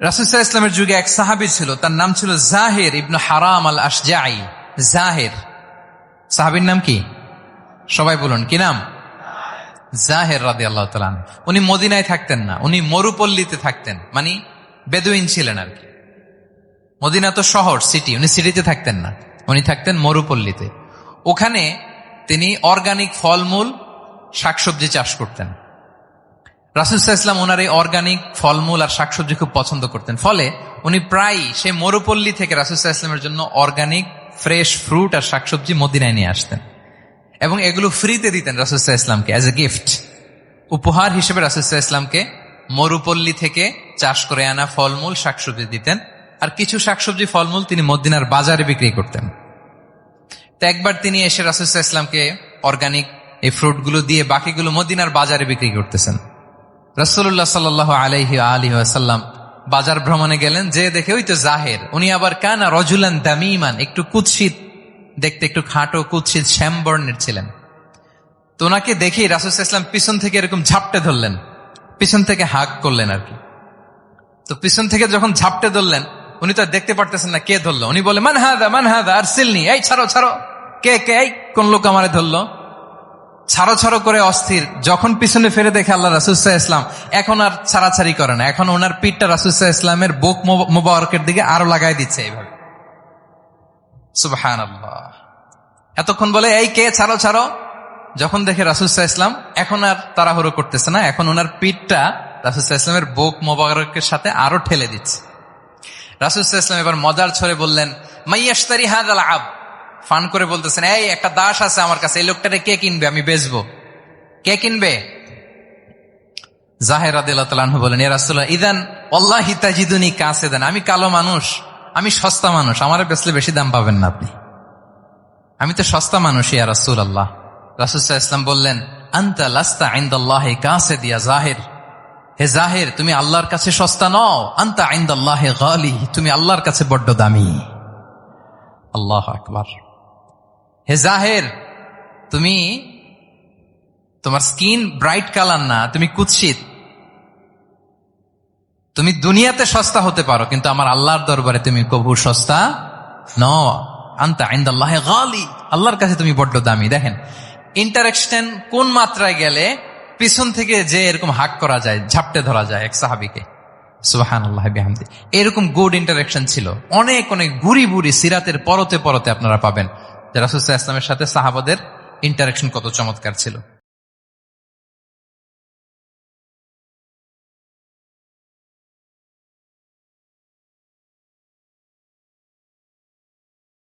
রাসুসাহ ইসলামের যুগে এক সাহাবি ছিল, তার নাম ছিল জাহের ইবনু হারাম আল আশজাই জাহের। সাহাবির নাম কি? সবাই বলুন, কি নাম? জাহের রাদি আল্লাহ তালান উনি মদিনায় থাকতেন না, উনি মরুপল্লীতে থাকতেন মানে বেদুইন ছিলেন আর কি। মদিনা তো শহর, সিটি, উনি সিটিতে থাকতেন না, উনি থাকতেন মরুপল্লীতে। ওখানে তিনি অর্গানিক ফলমূল, শাকসবজি চাষ করতেন। রাসুলসাহ ইসলাম ওনার এই অর্গানিক ফলমূল আর শাকসবজি খুব পছন্দ করতেন। ফলে উনি প্রায় সেই মরুপল্লী থেকে রাসুলসাহ ইসলামের জন্য অর্গানিক ফ্রেশ ফ্রুট আর শাকসবজি মদিনায় নিয়ে আসতেন। এবং এগুলো ফ্রিতে দিতেন রাসুলসাহ ইসলামকে অ্যাজ এ গিফট উপহার হিসেবে রাসুলসাহ ইসলামকে মরুপল্লী থেকে চাষ করে আনা ফলমূল, শাকসবজি দিতেন। আর কিছু শাকসবজি ফলমূল তিনি মদিনার বাজারে বিক্রি করতেন। তো একবার তিনি এসে রাসুলসাহ ইসলামকে অর্গানিক এই ফ্রুটগুলো দিয়ে বাকিগুলো মদিনার বাজারে বিক্রি করতেছেন। রসুল্লাহ সাল্লাহ আলহি আলী আসাল্লাম বাজার ভ্রমণে গেলেন, যে দেখে ওই তো জাহের। উনি আবার কানা রজুলান দামিমান, একটু কুৎসিত, দেখতে একটু খাটো, কুৎসিত শ্যাম বর্ণের ছিলেন। তো ওনাকে দেখেই রাসুল ইসলাম পিছন থেকে এরকম ঝাপটে ধরলেন, পিছন থেকে হাক করলেন আর কি। তো পিছন থেকে যখন ঝাপটে ধরলেন, উনি তো দেখতে পারতেছেন না কে ধরলো। উনি বলে, মান হাদা মান হাদা আর সিলনি এই ছাড়ো ছাড়ো। কে কে, এই কোন লোক আমারে ধরলো? ছাড়ো ছাড়ো করে অস্থির। যখন পিছনে ফেরে দেখে আল্লাহ রাসুসাহ ইসলাম এখন আর ছাড়াছাড়ি করে না। এখন ওনার পিঠটা রাসুসাহ ইসলামের বুক মোবারকের দিকে আরও লাগাই দিচ্ছে এইভাবে। এতক্ষণ বলে, এই কে? ছাড়ো ছাড়ো। যখন দেখে রাসুসাহ ইসলাম এখন আর তাড়াহুড়ো করতেছে না। এখন ওনার পিঠটা রাসুসাহ ইসলামের বুক মোবারকের সাথে আরও ঠেলে দিচ্ছে। রাসুসাহ ইসলাম এবার মজার ছড়ে বললেন মাইয়াস্তারি হাদ আল আব। ফান করে বলতেছেন, এই, একটা দাস আছে আমার কাছে, এই লোকটারে কে কিনবে? আমি বেচবো। কে কিনবে? জাহের আদিল্লাহ বলেন এরাসুল্লাহ ইদান অল্লাহ কাছে দেন আমি কালো মানুষ, আমি সস্তা মানুষ, আমার বেচলে বেশি দাম পাবেন না আপনি। আমি তো সস্তা মানুষ ইয়া রাসুল আল্লাহ রাসুসাহ ইসলাম বললেন, আন্তা লাস্তা আইন্দাল্লাহ কাছে দিয়া জাহের। হে জাহের, তুমি আল্লাহর কাছে সস্তা নও, আন্তা আইন্দাল্লাহ গালি, তুমি আল্লাহর কাছে বড্ড দামি। আল্লাহ আকবার। হে জাহের, তুমি তোমার স্কিন ব্রাইট কালার না, তুমি কুৎসিত। তুমি দুনিয়াতে সস্তা হতে পারো, কিন্তু আমার আল্লাহর দরবারে তুমি কবু সস্তা ন আন্তা আইন্দাল্লাহ গালি। আল্লাহর কাছে তুমি বড্ড দামি। দেখেন ইন্টারাকশন কোন মাত্রায় গেলে পিছন থেকে যে এরকম হাক করা যায়, ঝাপটে ধরা যায় এক সাহাবিকে। সুবাহান আল্লাহ বিহামদি। এরকম গুড ইন্টারাকশন ছিল। অনেক অনেক বুড়ি বুড়ি সিরাতের পরতে পরতে আপনারা পাবেন। রাসুসাহ ইসলামের সাথে সাহাবাদের ইন্টারাকশন কত চমৎকার ছিল।